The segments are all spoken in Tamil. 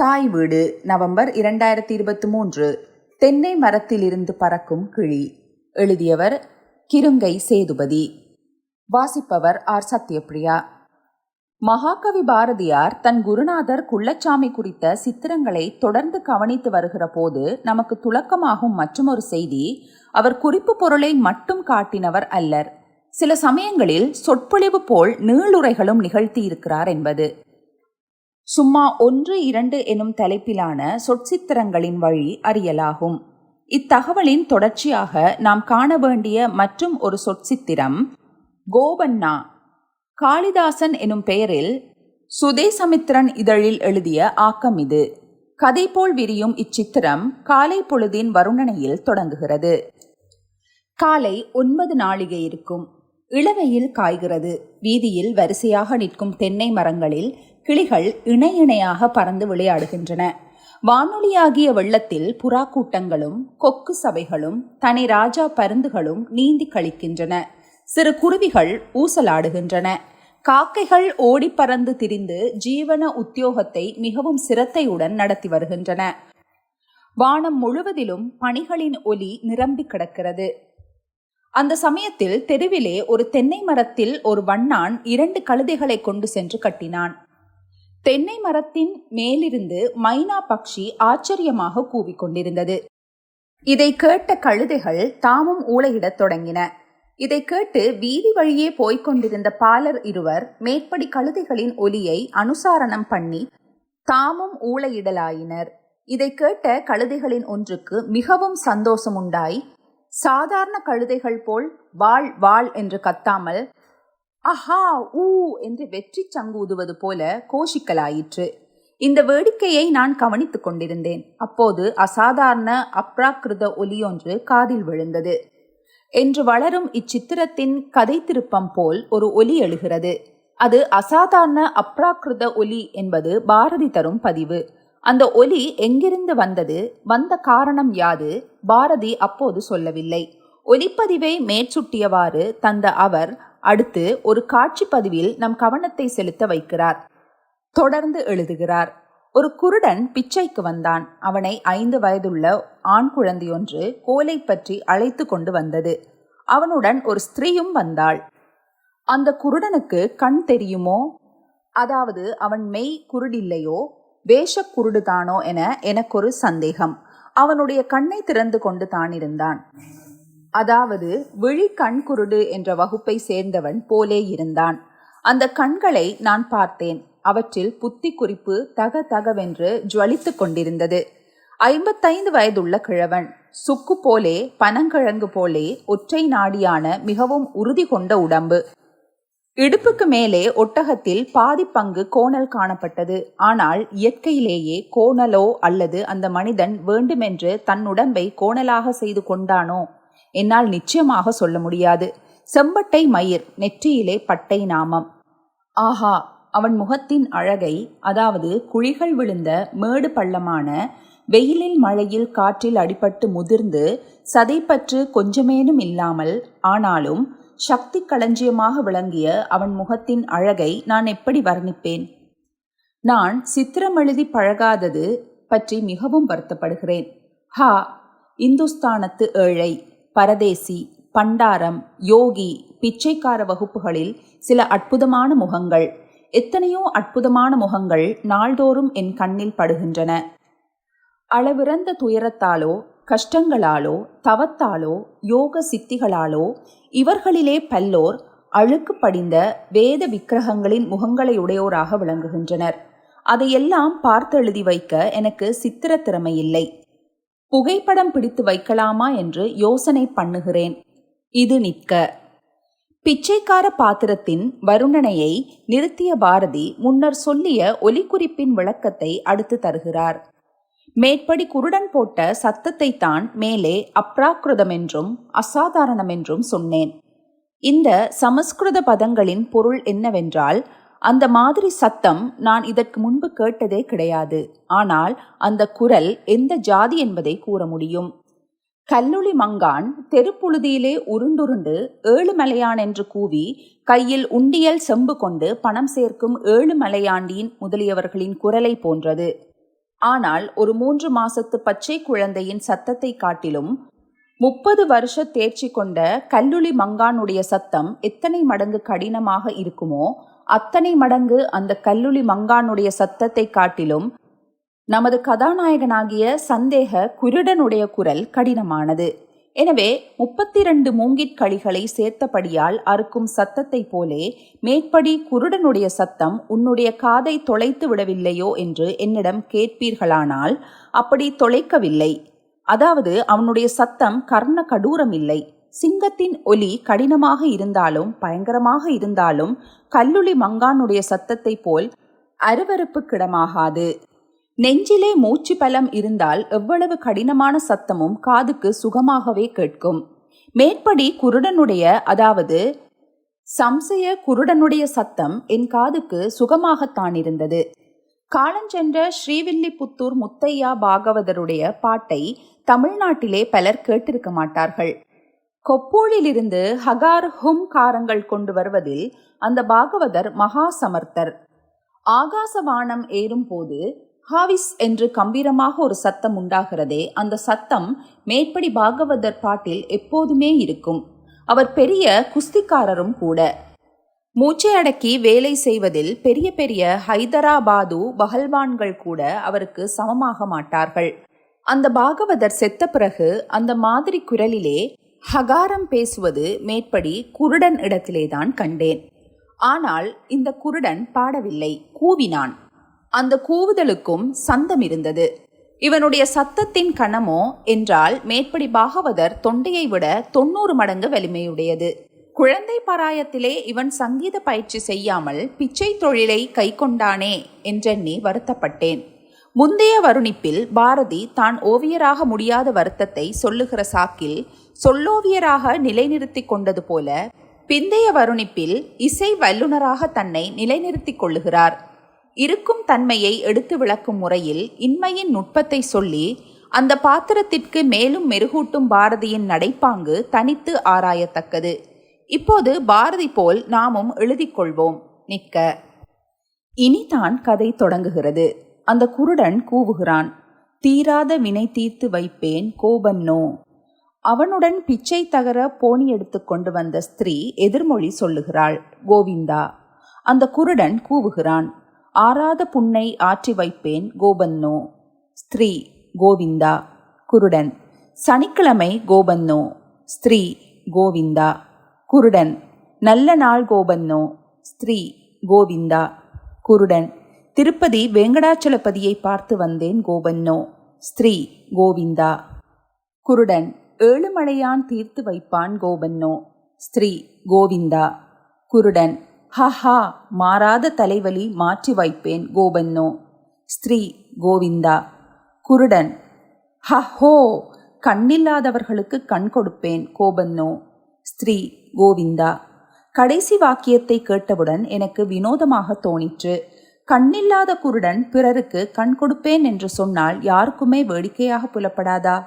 தாய் வீடு நவம்பர் இரண்டாயிரத்தி இருபத்தி மூன்று. தென்னை மரத்திலிருந்து பறக்கும் கிளி. எழுதியவர் கிருங்கை சேதுபதி. வாசிப்பவர் ஆர். சத்யபிரியா மகாகவி பாரதியார் தன் குருநாதர் குள்ளச்சாமி குறித்த சித்திரங்களை தொடர்ந்து கவனித்து வருகிற போது நமக்கு துலக்கமாகும் மற்றொரு செய்தி அவர் குறிப்பு பொருளை மட்டும் காட்டினவர் அல்லர். சில சமயங்களில் சொற்பொழிவு போல் நீளுரைகளும் நிகழ்த்தியிருக்கிறார் என்பது. சும்மா ஒன்று இரண்டு எனும் தலைப்பிலான சொற்சித்திரங்களின் வழி அறியலாகும். இத்தகவலின் தொடர்ச்சியாக நாம் காண வேண்டிய மற்றும் ஒரு சொற்சித்திரம் கோபண்ணா காளிதாசன் எனும் பெயரில் சுதேசமித்திரன் இதழில் எழுதிய ஆக்கம் இது. கதை போல் விரியும் இச்சித்திரம் காலை பொழுதின் வருணனையில் தொடங்குகிறது. காலை ஒன்பது நாளிகை இருக்கும். இளவையில் காய்கிறது. வீதியில் வரிசையாக நிற்கும் தென்னை மரங்களில் கிளிகள் இணை இணையாக பறந்து விளையாடுகின்றன. வானொலியாகிய வெள்ளத்தில் புறா கூட்டங்களும் கொக்கு சபைகளும் தனி ராஜா பருந்துகளும் நீந்தி கழிக்கின்றன சிறு குருவிகள் ஊசலாடுகின்றன. காக்கைகள் ஓடி பறந்து திரிந்து ஜீவன உத்தியோகத்தை மிகவும் சிரத்தையுடன் நடத்தி வருகின்றன. வானம் முழுவதிலும் பணிகளின் ஒலி நிரம்பி கிடக்கிறது. அந்த சமயத்தில் தெருவிலே ஒரு தென்னை மரத்தில் ஒரு வண்ணான் இரண்டு கழுதைகளை கொண்டு சென்று கட்டினான். தென்னை மரத்தின் மேலிருந்து மைனா பக்ஷி ஆச்சரியமாக கூவிக்கொண்டிருந்தது. இதை கேட்ட கழுதைகள் தாமும் ஊளையிடத் தொடங்கின. இதை கேட்டு வீதி வழியே போய்க் கொண்டிருந்த பாலர் இருவர் மேற்படி கழுதைகளின் ஒலியை அனுசாரணம் பண்ணி தாமும் ஊளையிடலாயினர். இதை கேட்ட கழுதைகளின் ஒன்றுக்கு மிகவும் சந்தோஷம் உண்டாய் சாதாரண கழுதைகள் போல் வாழ் வாழ் என்று கத்தாமல் அஹா ஊ என்று வெற்றி சங்கூதுவது போல கோஷிக்கலாயிற்று. இந்த வேடிக்கையை நான் கவனித்துக் கொண்டிருந்தேன். அப்போது அசாதாரண அப்ராக்கிருத ஒலியொன்று காதில் விழுந்தது. என்று வளரும் இச்சித்திரத்தின் கதை திருப்பம் போல் ஒரு ஒலி எழுகிறது. அது அசாதாரண அப்ராக்கிருத ஒலி என்பது பாரதி தரும் பதிவு. அந்த ஒலி எங்கிருந்து வந்தது? வந்த காரணம் யாது? பாரதி அப்போது சொல்லவில்லை. ஒலிப்பதிவை மேற்சுட்டியவாறு தந்த அவர் அடுத்து ஒரு காட்சி பதிவில் நம் கவனத்தை செலுத்த வைக்கிறார். தொடர்ந்து எழுதுகிறார். ஒரு குருடன் பிச்சைக்கு வந்தான். அவனை ஐந்து வயதுள்ள ஆண் குழந்தையொன்று கோலை பற்றி அழைத்து கொண்டு வந்தது. அவனுடன் ஒரு ஸ்திரீயும் வந்தாள். அந்த குருடனுக்கு கண் தெரியுமோ? அதாவது அவன் மெய் குருடில்லையோ? வேஷ குருடுதானோ என எனக்கொரு சந்தேகம். அவனுடைய கண்ணை திறந்து கொண்டு தான் இருந்தான் அதாவது விழி கண்குருடு என்ற வகுப்பை சேர்ந்தவன் போலே இருந்தான். அந்த கண்களை நான் பார்த்தேன். அவற்றில் புத்தி குறிப்பு தக தகவென்று ஜுவலித்து கொண்டிருந்தது. ஐம்பத்தைந்து வயதுள்ள கிழவன் சுக்கு போலே பனங்கிழங்கு போலே ஒற்றை நாடியான மிகவும் உறுதி கொண்ட உடம்பு. இடுப்புக்கு மேலே ஒட்டகத்தில் பாதி பங்கு கோணல் காணப்பட்டது. ஆனால் இயற்கையிலேயே கோணலோ அல்லது அந்த மனிதன் வேண்டுமென்று தன் உடம்பை கோணலாக செய்து கொண்டானோ? என்னால் நிச்சயமாக சொல்ல முடியாது. செம்பட்டை மயிர் நெற்றியிலே பட்டை நாமம். ஆஹா அவன் முகத்தின் அழகை அதாவது குழிகள் விழுந்த மேடு பள்ளமான வெயிலில் மழையில் காற்றில் அடிபட்டு முதிர்ந்து சதைப்பற்று கொஞ்சமேனும் இல்லாமல் ஆனாலும் சக்தி களஞ்சியமாக விளங்கிய அவன் முகத்தின் அழகை நான் எப்படி வர்ணிப்பேன்? நான் சித்திரம் எழுதி பழகாதது பற்றி மிகவும் வருத்தப்படுகிறேன். ஹா இந்துஸ்தானத்து ஏழை. பரதேசி பண்டாரம் யோகி பிச்சைக்கார வகுப்புகளில் சில அற்புதமான முகங்கள். எத்தனையோ அற்புதமான முகங்கள் நாள்தோறும் என் கண்ணில் படுகின்றன. அளவிறந்த துயரத்தாலோ கஷ்டங்களாலோ தவத்தாலோ யோக சித்திகளாலோ இவர்களிலே பல்லோர் அழுக்கு படிந்த வேத விக்கிரகங்களின் முகங்களை உடையோராக விளங்குகின்றனர். அதையெல்லாம் பார்த்தெழுதி வைக்க எனக்கு சித்திர திறமை இல்லை புகைப்படம் பிடித்து வைக்கலாமா என்று யோசனை பண்ணுகிறேன். இது நிற்க. பிச்சைக்கார பாத்திரத்தின் வருணனையை நிறுத்திய பாரதி முன்னர் சொல்லிய ஒலிக்குறிப்பின் விளக்கத்தை அடுத்து தருகிறார். மேற்படி குருடன் போட்ட சத்தத்தை தான் மேலே அப்ராக்கிருதம் என்றும் அசாதாரணம் என்றும் சொன்னேன். இந்த சமஸ்கிருத பதங்களின் பொருள் என்னவென்றால் அந்த மாதிரி சத்தம் நான் இதற்கு முன்பு கேட்டதே கிடையாது. ஆனால் அந்த குரல் எந்த ஜாதி என்பதை கூற முடியும். கல்லுளி மங்கான் தெருப்புழுதியிலே உருண்டுருண்டு ஏழுமலையான் என்று கூவி கையில் உண்டியல் செம்பு கொண்டு பணம் சேர்க்கும் ஏழுமலையாண்டியின் முதலியவர்களின் குரலை போன்றது. ஆனால் ஒரு மூன்று மாசத்து பச்சை குழந்தையின் சத்தத்தை காட்டிலும் முப்பது வருஷ தேர்ச்சி கொண்ட கல்லுளி மங்கானுடைய சத்தம் எத்தனை மடங்கு கடினமாக இருக்குமோ அத்தனை மடங்கு அந்த கல்லுளி மங்கானுடைய சத்தத்தை காட்டிலும் நமது கதாநாயகனாகிய சந்தேக குருடனுடைய குரல் கடினமானது. எனவே முப்பத்தி இரண்டு மூங்கிற்களிகளை சேர்த்தபடியால் அறுக்கும் சத்தத்தை போலே மேற்படி குருடனுடைய சத்தம் உன்னுடைய காதை தொலைத்து விடவில்லையோ என்று என்னிடம் கேட்பீர்களானால் அப்படி தொலைக்கவில்லை. அதாவது அவனுடைய சத்தம் கர்ண கடூரம் இல்லை சிங்கத்தின் ஒலி கடினமாக இருந்தாலும் பயங்கரமாக இருந்தாலும் கல்லுளி மங்கானுடைய சத்தத்தை போல் அருவருப்புக்கிடமாகாது நெஞ்சிலே மூச்சு பலம் இருந்தால் எவ்வளவு கடினமான சத்தமும் காதுக்கு சுகமாகவே கேட்கும். மேற்படி குருடனுடைய அதாவது சம்சய குருடனுடைய சத்தம் என் காதுக்கு சுகமாகத்தான் இருந்தது காலஞ்சென்ற ஸ்ரீவில்லிபுத்தூர் முத்தையா பாகவதருடைய பாட்டை தமிழ்நாட்டிலே பலர் கேட்டிருக்க மாட்டார்கள். கொப்பூழிலிருந்து ஹகார் ஹும் காரங்கள் கொண்டு வருவதில் அந்த பாகவதர் மகா சமர்த்தர் ஆகாசவானம் ஏறும் போது ஹாவிஸ் என்று கம்பீரமாக ஒரு சத்தம் உண்டாகிறதே அந்த சத்தம் மேற்படி பாகவதர் பாட்டில் எப்போதுமே இருக்கும். அவர் பெரிய குஸ்திக்காரரும் கூட. மூச்சை அடக்கி வேலை செய்வதில் பெரிய பெரிய ஹைதராபாது பகல்வான்கள் கூட அவருக்கு சமமாக மாட்டார்கள். அந்த பாகவதர் செத்த பிறகு அந்த மாதிரி குரலிலே ஹகாரம் பேசுவது மேற்படி குருடன் இடத்திலேதான் கண்டேன். ஆனால் இந்த குருடன் பாடவில்லை கூவினான். அந்த கூவுதலுக்கும் சந்தம் இருந்தது. இவனுடைய சத்தத்தின் கணமோ என்றால் மேற்படி பாகவதர் தொண்டையை விட தொண்ணூறு மடங்கு வலிமையுடையது. குழந்தை பராயத்திலே இவன் சங்கீத பயிற்சி செய்யாமல் பிச்சை தொழிலை கைக்கொண்டானே என்றெண்ணி வருத்தப்பட்டேன். முந்தைய வருணிப்பில் பாரதி தான் ஓவியராக முடியாத வருத்தத்தை சொல்லுகிற சாக்கில் சொல்லோவியராக நிலைநிறுத்தி கொண்டது போல பிந்தைய வருணிப்பில் இசை வல்லுநராக தன்னை நிலைநிறுத்திக் கொள்ளுகிறார். இருக்கும் தன்மையை எடுத்து விளக்கும் முறையில் இன்மையின் நுட்பத்தை சொல்லி அந்த பாத்திரத்திற்கு மேலும் மெருகூட்டும் பாரதியின் நடைப்பாங்கு தனித்து ஆராயத்தக்கது. இப்போது பாரதி போல் நாமும் எழுதிக்கொள்வோம் நிற்க. இனிதான் கதை தொடங்குகிறது. அந்த குருடன் கூவுகிறான் தீராத வினை தீர்த்து வைப்பேன் கோபன்னோ? அவனுடன் பிச்சை தகர போனி எடுத்து கொண்டு வந்த ஸ்திரீ எதிர்மொழி சொல்லுகிறாள் கோவிந்தா. அந்த குருடன் கூவுகிறான் ஆறாத புண்ணை ஆற்றி வைப்பேன் கோபன்னோ? ஸ்திரீ கோவிந்தா. குருடன் சனிக்கிழமை கோபன்னோ? ஸ்திரீ கோவிந்தா. குருடன் நல்ல நாள் கோபன்னோ? ஸ்திரீ கோவிந்தா. குருடன் திருப்பதி வெங்கடாச்சலபதியை பார்த்து வந்தேன் கோபன்னோ ஸ்திரீ கோவிந்தா. குருடன் ஏழுமலையான் தீர்த்து வைப்பான் கோபன்னோ ஸ்திரீ கோவிந்தா. குருடன் ஹஹா மாறாத தலைவலி மாற்றி வைப்பேன் கோபன்னோ ஸ்திரீ கோவிந்தா. குருடன் ஹஹோ கண்ணில்லாதவர்களுக்கு கண் கொடுப்பேன் கோபன்னோ ஸ்திரீ கோவிந்தா. கடைசி வாக்கியத்தை கேட்டவுடன் எனக்கு வினோதமாக தோணிற்று. கண்ணில்லாத குருடன் பிறருக்கு கண் கொடுப்பேன் என்று சொன்னால் யாருக்குமே வேடிக்கையாக புலப்படாதா?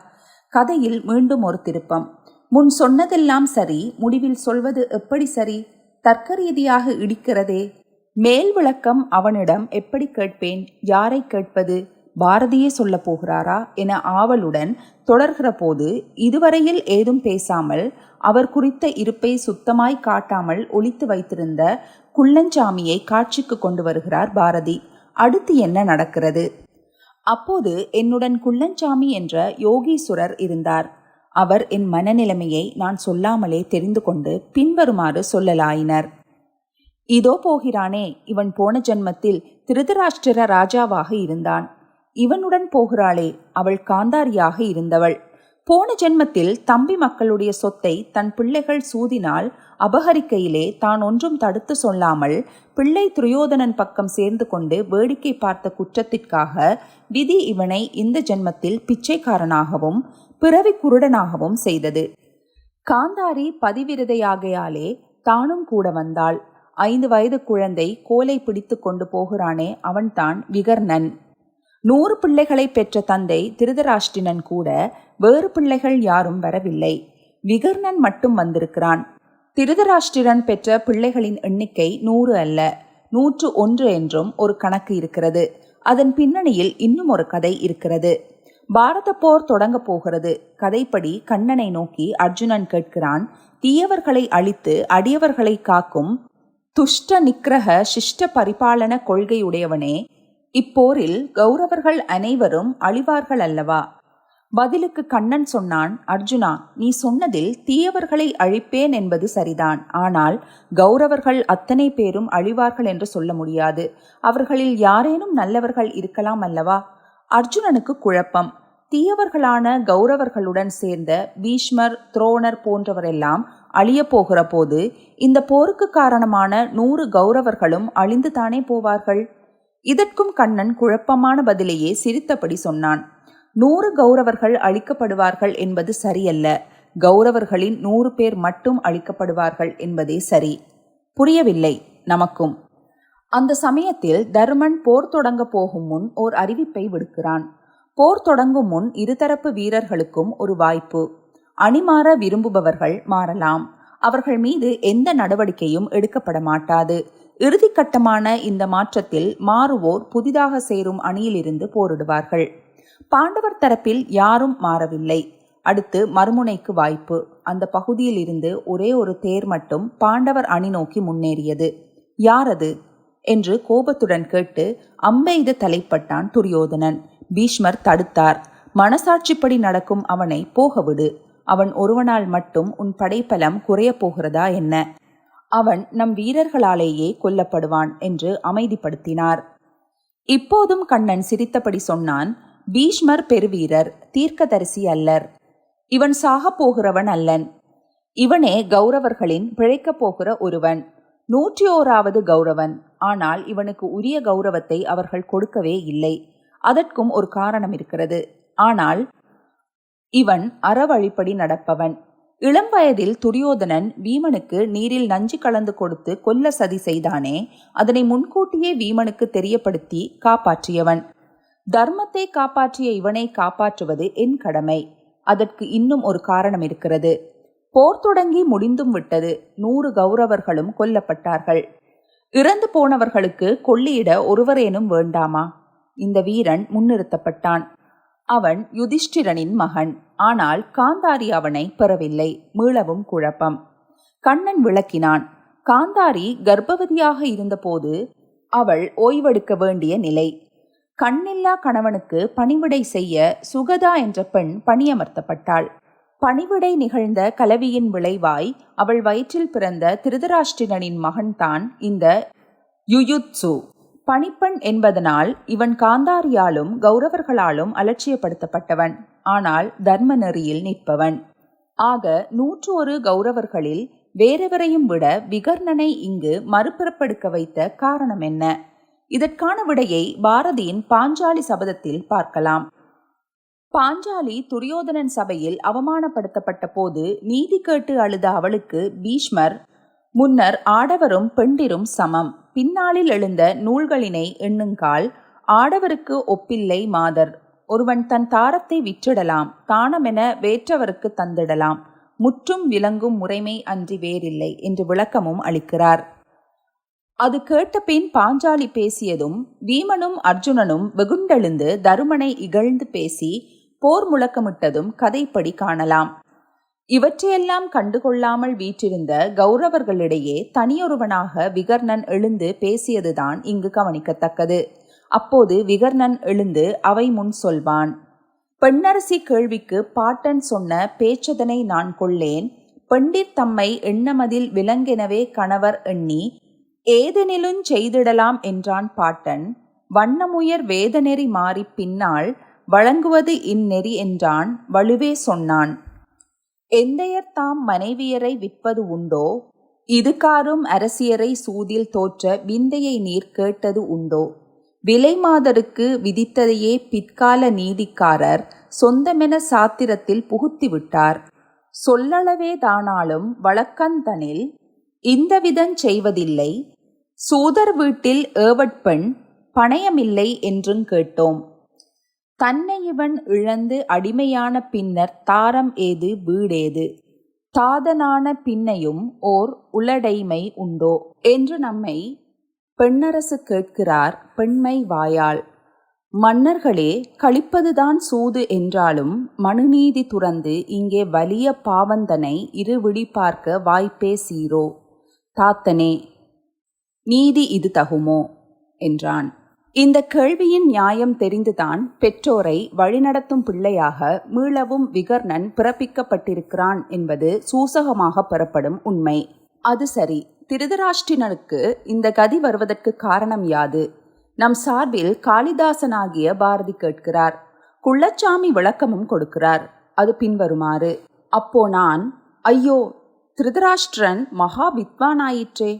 கதையில் மீண்டும் ஒரு திருப்பம். முன் சொன்னதெல்லாம் சரி முடிவில் சொல்வது எப்படி சரி? தர்க்க ரீதியாக இடிக்கிறதே? மேல் விளக்கம் அவனிடம் எப்படி கேட்பேன்? யாரை கேட்பது? பாரதியே சொல்ல போகிறாரா? என ஆவலுடன் தொடர்கிற போது இதுவரையில் ஏதும் பேசாமல் அவர் குறித்த இருப்பை சுத்தமாய் காட்டாமல் ஒழித்து வைத்திருந்த குள்ளஞ்சாமியை காட்சிக்கு கொண்டு வருகிறார் பாரதி. அடுத்து என்ன நடக்கிறது? அப்போது என்னுடன் குள்ளஞ்சாமி என்ற யோகீஸ்வரர் இருந்தார். அவர் என் மனநிலைமையை நான் சொல்லாமலே தெரிந்து கொண்டு பின்வருமாறு சொல்லலாயினர். இதோ போகிறானே இவன் போன ஜென்மத்தில் திருதராஷ்டிர ராஜாவாக இருந்தான். இவனுடன் போகிறாளே அவள் காந்தாரியாக இருந்தவள். போன ஜென்மத்தில் தம்பி மக்களுடைய சொத்தை தன் பிள்ளைகள் சூதினால் அபகரிக்கையிலே தான் ஒன்றும் தடுத்து சொல்லாமல் பிள்ளை துரியோதனன் பக்கம் சேர்ந்து கொண்டு வேடிக்கை பார்த்த குற்றத்திற்காக விதி இவனை இந்த ஜென்மத்தில் பிச்சைக்காரனாகவும் பிறவி குருடனாகவும் செய்தது. காந்தாரி பதிவிரதையாகையாலே தானும் கூட வந்தாள். ஐந்து வயது குழந்தை கோலை பிடித்து கொண்டு போகிறானே அவன்தான் விகர்ணன். நூறு பிள்ளைகளை பெற்ற தந்தை திருதராஷ்டிரன் கூட வேறு பிள்ளைகள் யாரும் வரவில்லை. விகர்ணன் மட்டும் வந்திருக்கிறான். திருதராஷ்டிரன் பெற்ற பிள்ளைகளின் எண்ணிக்கை நூறு அல்ல. நூற்று ஒன்று என்றும் ஒரு கணக்கு இருக்கிறது. அதன் பின்னணியில் இன்னும் ஒரு கதை இருக்கிறது. பாரத போர் தொடங்க போகிறது. கதைப்படி கண்ணனை நோக்கி அர்ஜுனன் கேட்கிறான் தீயவர்களை அழித்து அடியவர்களை காக்கும் துஷ்ட நிக்கிரக சிஷ்ட பரிபாலன கொள்கையுடையவனே இப்போரில் கௌரவர்கள் அனைவரும் அழிவார்கள் அல்லவா பதிலுக்கு கண்ணன் சொன்னான் அர்ஜுனா நீ சொன்னதில் தீயவர்களை அழிப்பேன் என்பது சரிதான். ஆனால் கௌரவர்கள் அத்தனை பேரும் அழிவார்கள் என்று சொல்ல முடியாது. அவர்களில் யாரேனும் நல்லவர்கள் இருக்கலாம் அல்லவா? அர்ஜுனனுக்கு குழப்பம். தீயவர்களான கௌரவர்களுடன் சேர்ந்த பீஷ்மர் துரோணர் போன்றவரெல்லாம் அழியப் போகிற போது இந்த போருக்கு காரணமான நூறு கௌரவர்களும் அழிந்து தானே போவார்கள்? இதற்கும் கண்ணன் குழப்பமான பதிலையே சிரித்தபடி சொன்னான். நூறு கௌரவர்கள் அழிக்கப்படுவார்கள் என்பது சரியல்ல. கௌரவர்களின் நூறு பேர் மட்டும் அழிக்கப்படுவார்கள் என்பதே சரி. புரியவில்லை நமக்கும். அந்த சமயத்தில் தருமன் போர் தொடங்க போகும் முன் ஓர் அறிவிப்பை விடுக்கிறான். போர் தொடங்கும் முன் இருதரப்பு வீரர்களுக்கும் ஒரு வாய்ப்பு. அணிமாற விரும்புபவர்கள் மாறலாம். அவர்கள் மீது எந்த நடவடிக்கையும் எடுக்கப்பட மாட்டாது இறுதிக்கட்டமான இந்த மாற்றத்தில் மாறுவோர் புதிதாக சேரும் அணியிலிருந்து போரிடுவார்கள். பாண்டவர் தரப்பில் யாரும் மாறவில்லை. அடுத்து மறுமுனைக்கு வாய்ப்பு. அந்த பகுதியில் இருந்து ஒரே ஒரு தேர் மட்டும் பாண்டவர் அணி நோக்கி முன்னேறியது. யாரது? என்று கோபத்துடன் கேட்டு அம்பெய்து தலைப்பட்டான் துரியோதனன். பீஷ்மர் தடுத்தார். மனசாட்சிப்படி நடக்கும் அவனை போகவிடு. அவன் ஒருவனால் மட்டும் உன் படைப்பலம் குறையப் போகிறதா என்ன? அவன் நம் வீரர்களாலேயே கொல்லப்படுவான் என்று அமைதிப்படுத்தினார். இப்போதும் கண்ணன் சிரித்தபடி சொன்னான் பீஷ்மர் பெருவீரர் தீர்க்கதரிசி அல்லர். இவன் சாகப் போகிறவன் அல்லன். இவனே கௌரவர்களின் பிழைக்கப் போகிற ஒருவன். நூற்றி ஓராவது கௌரவன். ஆனால் இவனுக்கு உரிய கௌரவத்தை அவர்கள் கொடுக்கவே இல்லை. அதற்கும் ஒரு காரணம் இருக்கிறது. ஆனால் இவன் அறவழிப்படி நடப்பவன். இளம் வயதில் துரியோதனன் வீமனுக்கு நீரில் நஞ்சு கலந்து கொடுத்து கொல்ல சதி செய்தானே அதனை முன்கூட்டியே வீமனுக்கு தெரியப்படுத்தி காப்பாற்றியவன். தர்மத்தை காப்பாற்றிய இவனை காப்பாற்றுவது என் கடமை. அதற்கு இன்னும் ஒரு காரணம் இருக்கிறது. போர் தொடங்கி முடிந்தும் விட்டது. நூறு கௌரவர்களும் கொல்லப்பட்டார்கள். இறந்து போனவர்களுக்கு கொள்ளியிட ஒருவரேனும் வேண்டாமா? இந்த வீரன் முன்னிறுத்தப்பட்டான். அவன் யுதிஷ்டிரனின் மகன். ஆனால் காந்தாரி அவனை பெறவில்லை. மீளவும் குழப்பம். கண்ணன் விளக்கினான். காந்தாரி கர்ப்பவதியாக இருந்தபோது அவள் ஓய்வெடுக்க வேண்டிய நிலை. கண்ணில்லா கணவனுக்கு பணிவிடை செய்ய சுகதா என்ற பெண் பணியமர்த்தப்பட்டாள். பணிவிடை நிகழ்ந்த கலவியின் விளைவாய் அவள் வயிற்றில் பிறந்த திருதராஷ்டிரனின் மகன்தான் இந்த யுயுத்சு. பணிப்பெண் என்பதனால் இவன் காந்தாரியாலும் கௌரவர்களாலும் அலட்சியப்படுத்தப்பட்டவன். ஆனால் தர்ம நெறியில் நிற்பவன். ஆக நூற்று ஒரு கௌரவர்களில் வேறெவரையும் விட விகர்ணனை இங்கு மறுபிறப்பெடுக்க வைத்த காரணம் என்ன? இதற்கான விடையை பாரதியின் பாஞ்சாலி சபதத்தில் பார்க்கலாம். பாஞ்சாலி துரியோதனன் சபையில் அவமானப்படுத்தப்பட்ட போது நீதி கேட்டு அழுத அவளுக்கு பீஷ்மர் முன்னர் ஆடவரும் பெண்டிரும் சமம். பின்னாளில் எழுந்த நூல்களினை எண்ணுங்கால் ஆடவருக்கு ஒப்பில்லை மாதர். ஒருவன் தன் தாரத்தை விற்றிடலாம் தானமென வேற்றவருக்கு தந்திடலாம். முற்றும் விளங்கும் முறைமை அன்றி வேறில்லை என்று விளக்கமும் அளிக்கிறார். அது கேட்டபின் பாஞ்சாலி பேசியதும் வீமனும் அர்ஜுனனும் வெகுண்டெழுந்து தருமனை இகழ்ந்து பேசி போர் முழக்கமிட்டதும் கதைப்படி காணலாம். இவற்றையெல்லாம் கண்டுகொள்ளாமல் வீற்றிருந்த கௌரவர்களிடையே தனியொருவனாக விகர்ணன் எழுந்து பேசியதுதான் இங்கு கவனிக்கத்தக்கது. அப்போது விகர்ணன் எழுந்து அவை முன் சொல்வான் பெண்ணரசி கேள்விக்கு பாட்டன் சொன்ன பேச்சதனை நான் கொள்ளேன். பெண்டிர் தம்மை எண்ணமதில் விலங்கெனவே கணவர் எண்ணி ஏதெனிலுஞ் செய்திடலாம் என்றான் பாட்டன். வண்ணமுயர் வேதநெறி மாறி பின்னால் வழங்குவது இந்நெறி என்றான் வலுவே சொன்னான். எந்தையர் தாம் மனைவியரை விற்பது உண்டோ? இதுகாரும் அரசியரை சூதில் தோற்ற விந்தையை நீர் கேட்டது உண்டோ? விலைமாதருக்கு விதித்ததையே பிற்கால நீதிக்காரர் சொந்தமென சாத்திரத்தில் புகுத்திவிட்டார். சொல்லளவே தானாலும் வழக்கந்தனில் இந்தவிதம் செய்வதில்லை. சூதர் வீட்டில் ஏவட்பெண் பணயமில்லை என்றும் கேட்டோம். தன்னை இவன் இழந்து அடிமையான பின்னர் தாரம் ஏது வீடேது? தாதனான பின்னையும் ஓர் உளடைமை உண்டோ? என்று நம்மை பெண்ணரசு கேட்கிறார் பெண்மை வாயால். மன்னர்களே கழிப்பதுதான் சூது என்றாலும் மனுநீதி துறந்து இங்கே வலிய பாவந்தனை இருவிழி பார்க்க வாய்ப்பே சீரோ? தாத்தனே நீதி இது தகுமோ? என்றான். இந்த கேள்வியின் நியாயம் தெரிந்துதான் பெற்றோரை வழிநடத்தும் பிள்ளையாக மீளவும் விகர்ணன் பிறப்பிக்கப்பட்டிருக்கிறான் என்பது சூசகமாக பெறப்படும் உண்மை. அது சரி. திருதராஷ்டிரனுக்கு இந்த கதி வருவதற்கு காரணம் யாது? நம் சார்பில் காளிதாசனாகிய பாரதி கேட்கிறார். குள்ளச்சாமி விளக்கமும் கொடுக்கிறார். அது பின்வருமாறு. அப்போ நான் ஐயோ திருதராஷ்டிரன் மகா வித்வானாயிற்றே!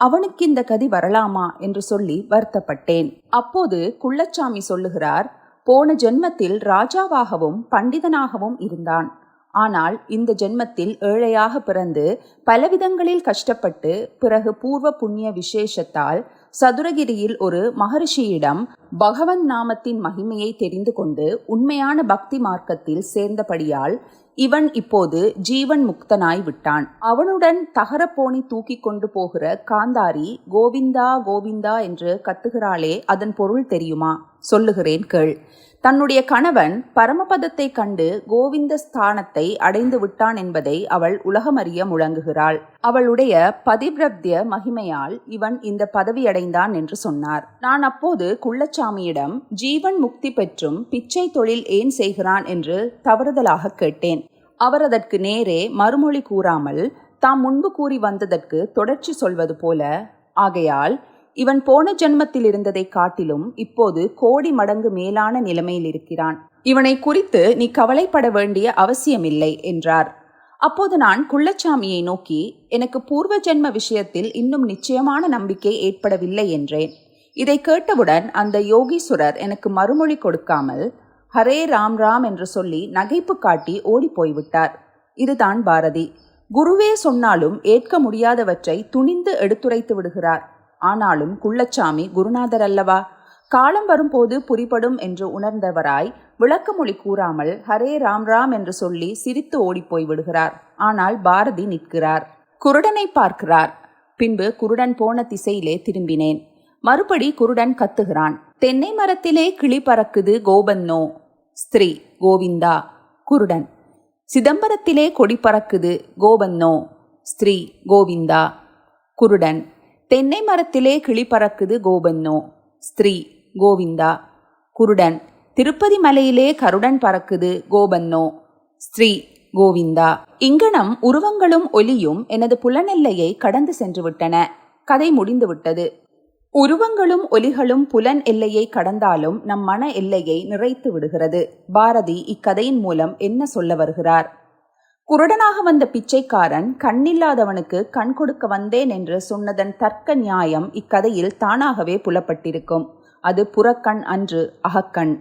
அவனுக்கு இந்த கதி வரலாமா என்று சொல்லி வருத்தப்பட்டேன். அப்போது குள்ளச்சாமி சொல்லுகிறார் போன ஜென்மத்தில் ராஜாவாகவும் பண்டிதனாகவும் இருந்தான். ஆனால் இந்த ஜென்மத்தில் ஏழையாக பிறந்து பலவிதங்களில் கஷ்டப்பட்டு பிறகு பூர்வ புண்ணிய விசேஷத்தால் சதுரகிரியில் ஒரு மகரிஷியிடம் பகவன் நாமத்தின் மகிமையை தெரிந்து கொண்டு உண்மையான பக்தி மார்க்கத்தில் சேர்ந்தபடியால் இவன் இப்போது ஜீவன் முக்தனாய் விட்டான். அவனுடன் தகரப்போனி தூக்கி கொண்டு போகிற காந்தாரி கோவிந்தா கோவிந்தா என்று கத்துகிறாளே அதன் பொருள் தெரியுமா? சொல்லுகிறேன் கேள். தன்னுடைய கணவன் பரமபதத்தை கண்டு கோவிந்த ஸ்தானத்தை அடைந்து விட்டான் என்பதை அவள் உலகமறிய முழங்குகிறாள். அவளுடைய பதிவிரப்திய மகிமையால் இவன் இந்த பதவியடைந்தான் என்று சொன்னார். நான் அப்போது குள்ளச்சாமியிடம் ஜீவன் முக்தி பெற்றும் பிச்சை தொழில் ஏன் செய்கிறான்? என்று தவறுதலாக கேட்டேன். அவர் அதற்கு நேரே மறுமொழி கூறாமல் தாம் முன்பு கூறி வந்ததற்கு தொடர்ச்சி சொல்வது போல. ஆகையால் இவன் போன ஜென்மத்தில் இருந்ததை காட்டிலும் இப்போது கோடி மடங்கு மேலான நிலைமையில் இருக்கிறான். இவனை குறித்து நீ கவலைப்பட வேண்டிய அவசியமில்லை என்றார். அப்போது நான் குள்ளச்சாமியை நோக்கி எனக்கு பூர்வ ஜென்ம விஷயத்தில் இன்னும் நிச்சயமான நம்பிக்கை ஏற்படவில்லை என்றேன். இதை கேட்டவுடன் அந்த யோகீஸ்வரர் எனக்கு மறுமொழி கொடுக்காமல் ஹரே ராம் ராம் என்று சொல்லி நகைப்பு காட்டி ஓடி போய்விட்டார். இதுதான் பாரதி. குருவே சொன்னாலும் ஏற்க முடியாதவற்றை துணிந்து எடுத்துரைத்து விடுகிறார். ஆனாலும் குள்ளச்சாமி குருநாதர் அல்லவா? காலம் வரும்போது புரிபடும் என்று உணர்ந்தவராய் விளக்கமொழி கூறாமல் ஹரே ராம் ராம் என்று சொல்லி சிரித்து ஓடிப்போய் விடுகிறார். ஆனால் பாரதி நிற்கிறார். குருடனை பார்க்கிறார். பின்பு குருடன் போன திசையிலே திரும்பினேன். மறுபடி குருடன் கத்துகிறான். தென்னை மரத்திலே கிளி பறக்குது கோபன்னோ ஸ்திரீ கோவிந்தா. குருடன். சிதம்பரத்திலே கொடி பறக்குது கோபன்னோ ஸ்திரீ கோவிந்தா. குருடன். தென்னை மரத்திலே கிளி பறக்குது கோபன்னோ. ஸ்திரீ கோவிந்தா. குருடன் திருப்பதி மலையிலே கருடன் பறக்குது கோபன்னோ. ஸ்திரீ கோவிந்தா. இங்கனம் உருவங்களும் ஒலியும் எனது புலனெல்லையை கடந்து சென்று விட்டன கதை முடிந்துவிட்டது. உருவங்களும் ஒலிகளும் புலன் எல்லையை கடந்தாலும் நம் மன எல்லையை நிறைத்து விடுகிறது. பாரதி இக்கதையின் மூலம் என்ன சொல்ல வருகிறார்? குருடனாக வந்த பிச்சைக்காரன் கண்ணில்லாதவனுக்கு கண் கொடுக்க வந்தேன் என்று சொன்னதன் தர்க்க நியாயம் இக்கதையில் தானாகவே புலப்பட்டிருக்கும். அது புறக்கண் அன்று அகக்கண்.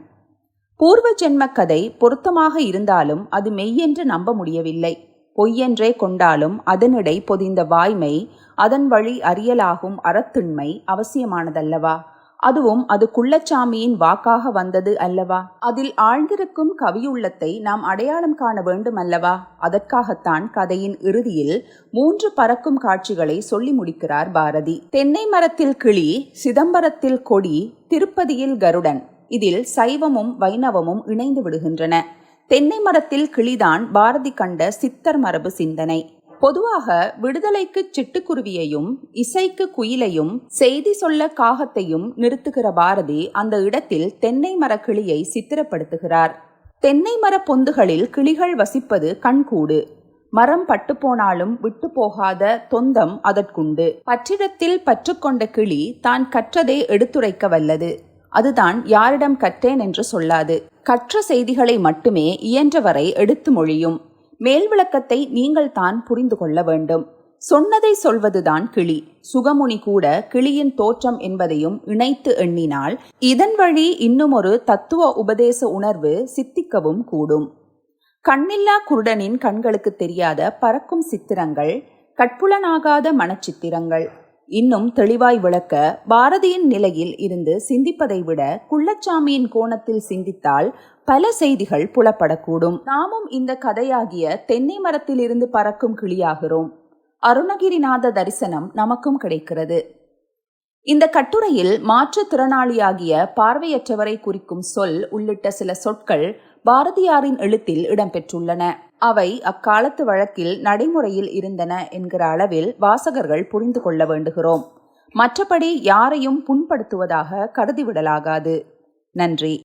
பூர்வ ஜென்ம கதை பொருத்தமாக இருந்தாலும் அது மெய்யென்று நம்ப முடியவில்லை. பொய்யென்றே கொண்டாலும் அதனிடை பொதிந்த வாய்மை அதன் வழி அறியலாகும் அறத்துண்மை அவசியமானதல்லவா? அதுவும் அது குள்ளச்சாமியின் வாக்காக வந்தது அல்லவா? அதில் ஆழ்ந்திருக்கும் கவியுள்ளத்தை நாம் அடையாளம் காண வேண்டும் அல்லவா அதற்காகத்தான் கதையின் இறுதியில் மூன்று பறக்கும் காட்சிகளை சொல்லி முடிக்கிறார் பாரதி. தென்னை மரத்தில் கிளி சிதம்பரத்தில் கொடி திருப்பதியில் கருடன். இதில் சைவமும் வைணவமும் இணைந்து விடுகின்றன. தென்னை மரத்தில் கிளிதான் பாரதி கண்ட சித்தர் மரபு சிந்தனை. பொதுவாக விடுதலைக்கு சிட்டுக்குருவியையும் இசைக்கு குயிலையும் செய்தி சொல்ல காகத்தையும் நிறுத்துகிற பாரதி அந்த இடத்தில் தென்னை மரக்கிளியை கிளியை சித்திரப்படுத்துகிறார். தென்னை மர பொந்துகளில் கிளிகள் வசிப்பது கண்கூடு. மரம் பட்டு போனாலும் விட்டு போகாத தொந்தம் அதற்குண்டு. பற்றிடத்தில் பற்றுக்கொண்ட கிளி தான் கற்றதை எடுத்துரைக்க வல்லது. அதுதான் யாரிடம் கற்றேன் என்று சொல்லாது. கற்ற செய்திகளை மட்டுமே இயன்றவரை எடுத்து மொழியும். மேல் விளக்கத்தை நீங்கள் தான் புரிந்து கொள்ள வேண்டும். சொன்னதை சொல்வதுதான் கிளி. சுகமுனி கூட கிளியின் தோற்றம் என்பதையும் இணைத்து எண்ணினால் இதன் வழி இன்னுமொரு தத்துவ உபதேச உணர்வு சித்திக்கவும் கூடும். கண்ணில்லா குருடனின் கண்களுக்கு தெரியாத பறக்கும் சித்திரங்கள் கட்புலனாகாத மனச்சித்திரங்கள். இன்னும் தெளிவாய் விளக்க பாரதியின் நிலையில் இருந்து சிந்திப்பதை விட குள்ளச்சாமியின் கோணத்தில் சிந்தித்தால் பல செய்திகள் புலப்படக்கூடும். நாமும் இந்த கதையாகிய தென்னை மரத்திலிருந்து பறக்கும் கிளியாகிறோம். அருணகிரிநாத தரிசனம் நமக்கும் கிடைக்கிறது. இந்த கட்டுரையில் மாற்றுத்திறனாளியாகிய பார்வையற்றவரை குறிக்கும் சொல் உள்ளிட்ட சில சொற்கள் பாரதியாரின் எழுத்தில் இடம்பெற்றுள்ளன. அவை அக்காலத்து வழக்கில் நடைமுறையில் இருந்தன என்கிற அளவில் வாசகர்கள் புரிந்து கொள்ள வேண்டுகிறோம். மற்றபடி யாரையும் புண்படுத்துவதாக கருதிவிடலாகாது. நன்றி.